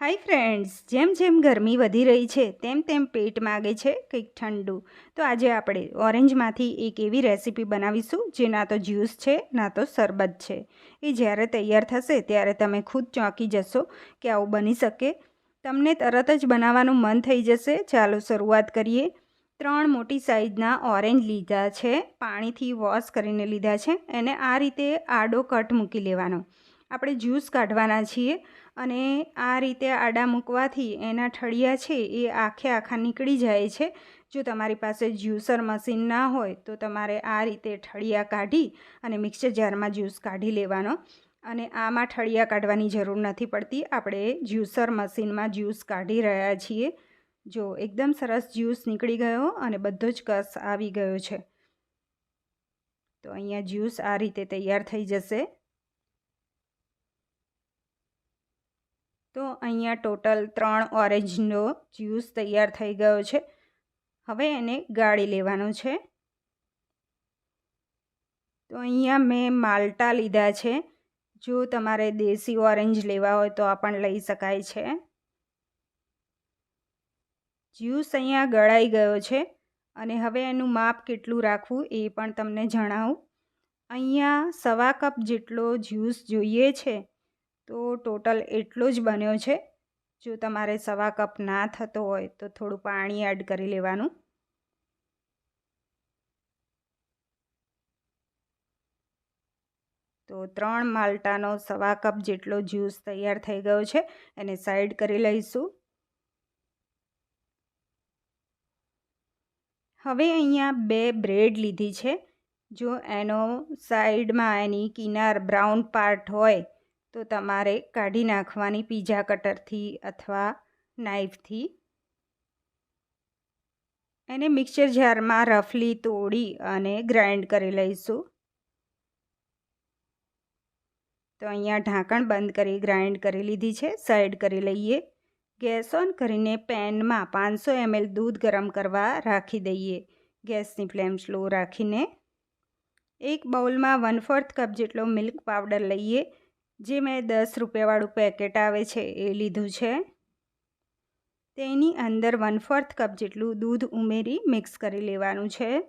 Hi friends, જેમ જેમ ગરમી વધી રહી છે, તેમ તેમ પેટ માગે છે કંઈક ઠંડુ. તો આજે આપણે ઓરેન્જમાંથી એક એવી રેસીપી બનાવીશું, જે ના તો જ્યુસ છે, ના તો શરબત છે. એ જ્યારે તૈયાર થશે, ત્યારે તમે ખુદ ચોંકી જશો કે આવું બની શકે. તમને તરત જ બનાવવાનું મન થઈ જશે. ચાલો શરૂઆત કરીએ. ત્રણ મોટી સાઈઝના ઓરેન્જ લીધા છે, પાણીથી વોશ કરીને લીધા છે, એને આ રીતે આડો કટ મૂકી લેવાનો. આપણે જ્યુસ કાઢવાના છીએ. અને આ રીતે આડા મૂકવાથી એના ઠળિયા છે એ આખે આખા નીકળી જાય છે. જો તમારી પાસે જ્યુસર મશીન ના હોય તો તમારે આ રીતે ઠળિયા કાઢી અને મિક્સર જારમાં જ્યુસ કાઢી લેવાનો. અને આમાં ઠળિયા કાઢવાની જરૂર નથી પડતી. આપણે જ્યુસર મશીનમાં જ્યુસ કાઢી રહ્યા છીએ. જો એકદમ સરસ જ્યુસ નીકળી ગયો અને બધો જ કસ આવી ગયો છે. તો અહીંયા જ્યુસ આ રીતે તૈયાર થઈ જશે. તો અહીંયા ટોટલ ત્રણ ઓરેન્જનો જ્યુસ તૈયાર થઈ ગયો છે. હવે એને ગાળી લેવાનો છે. તો અહીંયા મેં માલ્ટા લીધા છે. જો તમારે દેશી ઓરેન્જ લેવા હોય તો આ પણ લઈ શકાય છે. જ્યુસ અહીંયા ગળાઈ ગયો છે અને હવે એનું માપ કેટલું રાખવું એ પણ તમને જણાવું. અહીંયા સવા કપ જેટલો જ્યુસ જોઈએ છે. તો ટોટલ એટલો જ બન્યો છે. જો તમારે સવા કપ ના થતો હોય તો થોડું પાણી એડ કરી લેવાનું. તો ત્રણ માલ્ટાનો સવા કપ જેટલો જ્યુસ તૈયાર થઈ ગયો છે. એને સાઈડ કરી લઈશું. હવે અહીંયા બે બ્રેડ લીધી છે. જો એનો સાઈડમાં એની કિનાર બ્રાઉન પાર્ટ હોય તો તમારે કાઢી નાખવાની પીઝા કટરથી અથવા નાઈફથી. એને મિક્સર જારમાં રફલી તોડી અને ગ્રાઇન્ડ કરી લઈશું. તો અહીંયા ઢાંકણ બંધ કરી, ગ્રાઇન્ડ કરી લીધી છે, સાઈડ કરી લઈએ. ગેસ ઓન કરીને પેનમાં પાંચસો એમએલ દૂધ ગરમ કરવા રાખી દઈએ. ગેસની ફ્લેમ સ્લો રાખીને. એક બાઉલમાં વન ફોર્થ કપ જેટલો મિલ્ક પાવડર લઈએ. જે મેં દસ રૂપિયાવાળું પેકેટ આવે છે, એ લીધું છે. તેની અંદર વન ફોર્થ કપ જેટલું દૂધ ઉમેરી મિક્સ કરી લેવાનું છે.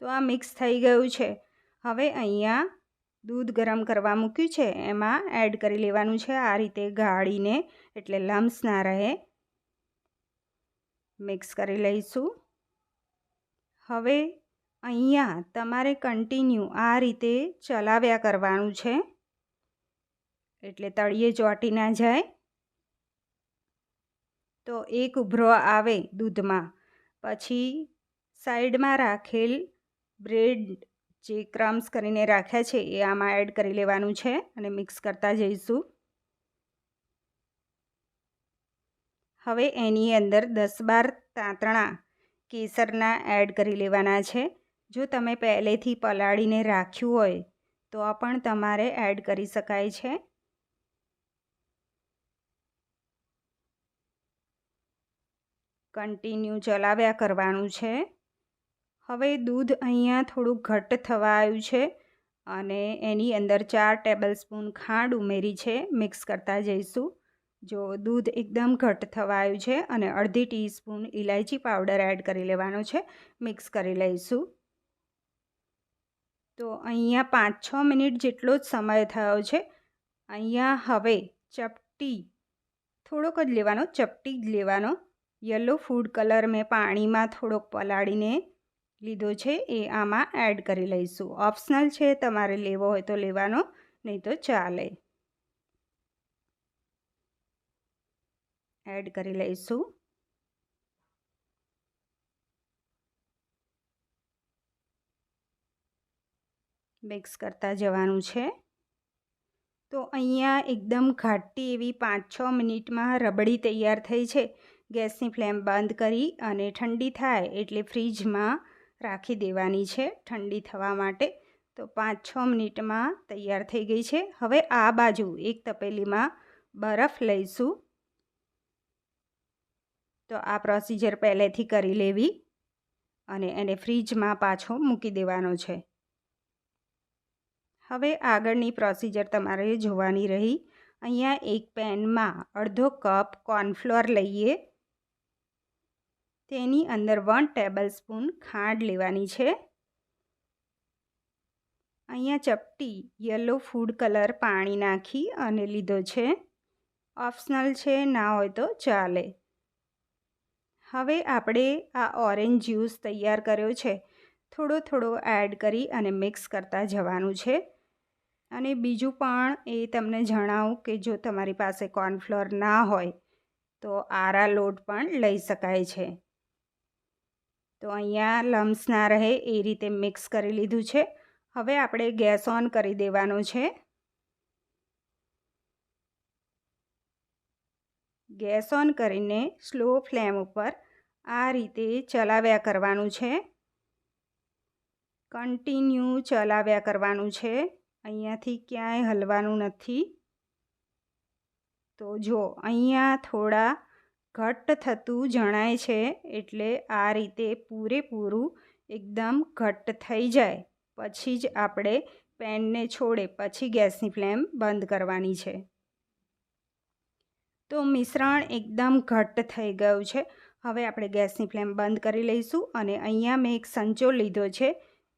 તો આ મિક્સ થઈ ગયું છે. હવે અહીંયા દૂધ ગરમ કરવા મૂક્યું છે, એમાં એડ કરી લેવાનું છે. આ રીતે ગાળીને, એટલે લમ્સ ના રહે. મિક્સ કરી લઈશું. હવે અહીંયા તમારે કન્ટિન્યુ આ રીતે ચલાવ્યા કરવાનું છે. એટલે તળિયે ચોંટી ના જાય. તો એક ઉભરો આવે દૂધમાં. પછી સાઈડમાં રાખેલ બ્રેડ જે ક્રમ્સ કરીને રાખ્યા છે એ આમાં એડ કરી લેવાનું છે અને મિક્સ કરતા જઈશું. હવે એની અંદર દસ બાર તાંતણા કેસરના એડ કરી લેવાના છે. જો તમે પહેલેથી પલાળીને રાખ્યું હોય, તો પણ તમારે એડ કરી શકાય છે. કન્ટિન્યુ ચલાવ્યા કરવાનું છે. હવે દૂધ અહીંયા થોડું ઘટ્ટ થવા આવ્યું છે અને એની અંદર ચાર ટેબલ સ્પૂન ખાંડ ઉમેરી છે, મિક્સ કરતા જઈશું. જો દૂધ એકદમ ઘટ્ટ થવા આવ્યું છે અને અડધી ટીસ્પૂન ઇલાયચી પાવડર એડ કરી લેવાનો છે, મિક્સ કરી લઈશું. તો અહીંયા પાંચ છ મિનિટ જેટલો જ સમય થયો છે. અહીંયા હવે ચપટી, થોડોક જ લેવાનો, ચપટી જ લેવાનો. યલો ફૂડ કલર મેં પાણીમાં થોડોક પલાળીને લીધો છે. એ આમાં એડ કરી લઈશું. ઓપ્શનલ છે, તમારે લેવો હોય તો લેવાનો, નહીં તો ચાલે. એડ કરી લઈશું. મિક્સ કરતા જવાનું છે. તો અહીંયા એકદમ ઘાટી એવી પાંચ છ મિનિટમાં રબડી તૈયાર થઈ છે. ગેસની ફ્લેમ બંધ કરી અને ઠંડી થાય એટલે ફ્રીજમાં રાખી દેવાની છે ઠંડી થવા માટે. તો પાંચ છ મિનિટમાં તૈયાર થઈ ગઈ છે. હવે આ બાજુ એક તપેલીમાં બરફ લઈશું. તો આ પ્રોસીજર પહેલેથી કરી લેવી અને એને ફ્રીજમાં પાછો મૂકી દેવાનો છે. હવે આગળની પ્રોસિજર તમારે જોવાની રહી. અહીંયા એક પેનમાં અડધો કપ કોર્નફ્લોર લઈએ. તેની અંદર વન ટેબલ સ્પૂન ખાંડ લેવાની છે. અહીંયા ચપટી યલો ફૂડ કલર પાણી નાખી અને લીધો છે. ઓપ્શનલ છે, ના હોય તો ચાલે. હવે આપણે આ ઓરેન્જ જ્યુસ તૈયાર કર્યો છે. થોડો થોડો એડ કરી અને મિક્સ કરતા જવાનું છે. અને બીજું પણ એ તમને જણાવું કે જો તમારી પાસે કોર્નફ્લોર ના હોય, તો આરા લોટ પણ લઈ શકાય છે. તો અહીંયા લમ્સ ના રહે, એ રીતે મિક્સ કરી લીધું છે. હવે આપણે ગેસ ઓન કરી દેવાનો છે. ગેસ ઓન કરીને સ્લો ફ્લેમ ઉપર આ રીતે ચલાવ્યા કરવાનું છે. કન્ટિન્યુ ચલાવ્યા કરવાનું છે. અહીંયાથી ક્યાંય હલવાનું નથી. તો જો, અહીંયા થોડા ઘટ્ટ થતું જણાય છે, એટલે આ રીતે પૂરેપૂરું એકદમ ઘટ્ટ થઈ જાય. પછી જ આપણે પેનને છોડે, પછી ગેસની ફ્લેમ બંધ કરવાની છે. તો મિશ્રણ એકદમ ઘટ્ટ થઈ ગયું છે. હવે આપણે ગેસની ફ્લેમ બંધ કરી લઈશું અને અહીંયા મેં એક સંચો લીધો છે.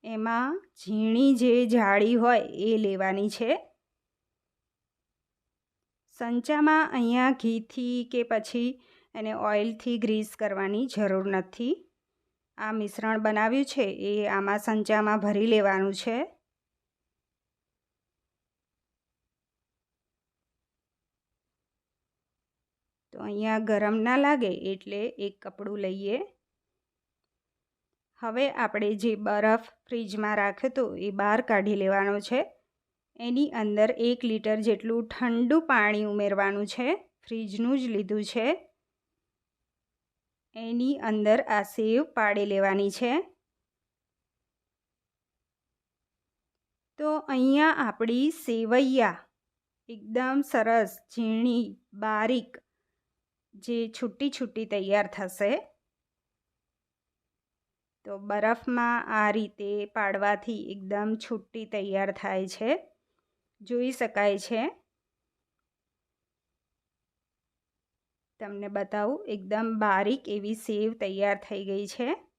એમાં ઝીણી જે જાળી હોય એ લેવાની છે. સંચામાં અહીંયા ઘીથી કે પછી એને ઓઇલથી ગ્રીસ કરવાની જરૂર નથી. આ મિશ્રણ બનાવ્યું છે, એ આમાં સંચામાં ભરી લેવાનું છે. તો અહીંયા ગરમ ના લાગે એટલે એક કપડું લઈએ. હવે આપણે જે બરફ ફ્રીજમાં રાખ્યો હતો એ બહાર કાઢી લેવાનો છે. એની અંદર એક લીટર જેટલું ઠંડુ પાણી ઉમેરવાનું છે. ફ્રીજનું જ લીધું છે. એની અંદર આ સેવ પાડી લેવાની છે. તો અહીંયા આપણી સેવૈયા એકદમ સરસ, ઝીણી, બારીક જે છૂટી છૂટી તૈયાર થશે. તો બરફમાં આ રીતે પાડવાથી એકદમ છૂટી તૈયાર થાય છે. જોઈ શકાય છે. તમને બતાવું, એકદમ બારીક એવી સેવ તૈયાર થઈ ગઈ છે.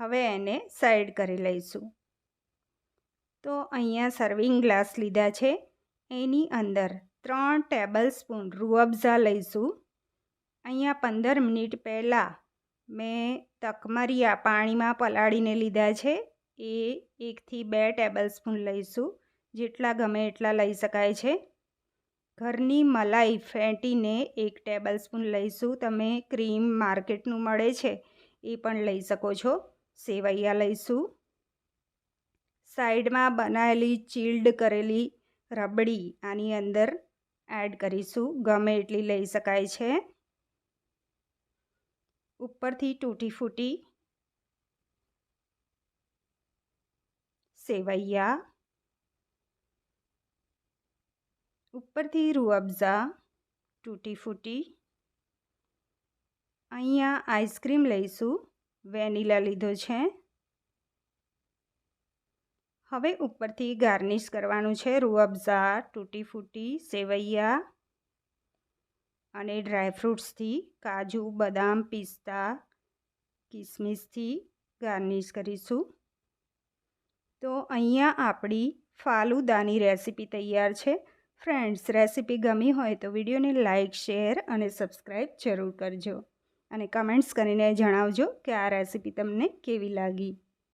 હવે એને સાઈડ કરી લઈશું. તો અહીંયા સર્વિંગ ગ્લાસ લીધા છે. એની અંદર ત્રણ ટેબલ સ્પૂન રૂઅબઝા લઈશું. અહીંયા પંદર મિનિટ પહેલાં મેં તકમરિયા પાણીમાં પલાળીને લીધા છે. એ એકથી બે ટેબલ સ્પૂન લઈશું, જેટલા ગમે એટલા લઈ શકાય છે. ઘરની મલાઈ ફેંટીને એક ટેબલ સ્પૂન લઈશું. તમે ક્રીમ માર્કેટનું મળે છે, એ પણ લઈ શકો છો. સેવૈયા લઈશું. સાઈડમાં બનાવેલી ચીલ્ડ કરેલી રબડી આની અંદર એડ કરીશું. ગમે એટલી લઈ શકાય છે. ઉપરથી તૂટી ફૂટી સેવૈયા, ઉપરથી રૂઅબઝા તૂટી ફૂટી. અહીંયા આઈસ્ક્રીમ લઈશું, વેનીલા લીધો છે. હવે ઉપરથી ગાર્નિશ કરવાનું છે રૂઅબઝા તૂટી ફૂટી, સેવૈયા અને ડ્રાયફ્રૂટ્સથી કાજુ, બદામ, પિસ્તા, કિસમિસથી ગાર્નિશ કરીશું. તો અહીંયા આપણી ફાલુદાની રેસીપી તૈયાર છે. ફ્રેન્ડ્સ, રેસીપી ગમી હોય તો વિડીયોને લાઇક શેર અને સબસ્ક્રાઈબ જરૂર કરજો. અને કમેન્ટ્સ કરીને જણાવજો કે આ રેસીપી તમને કેવી લાગી.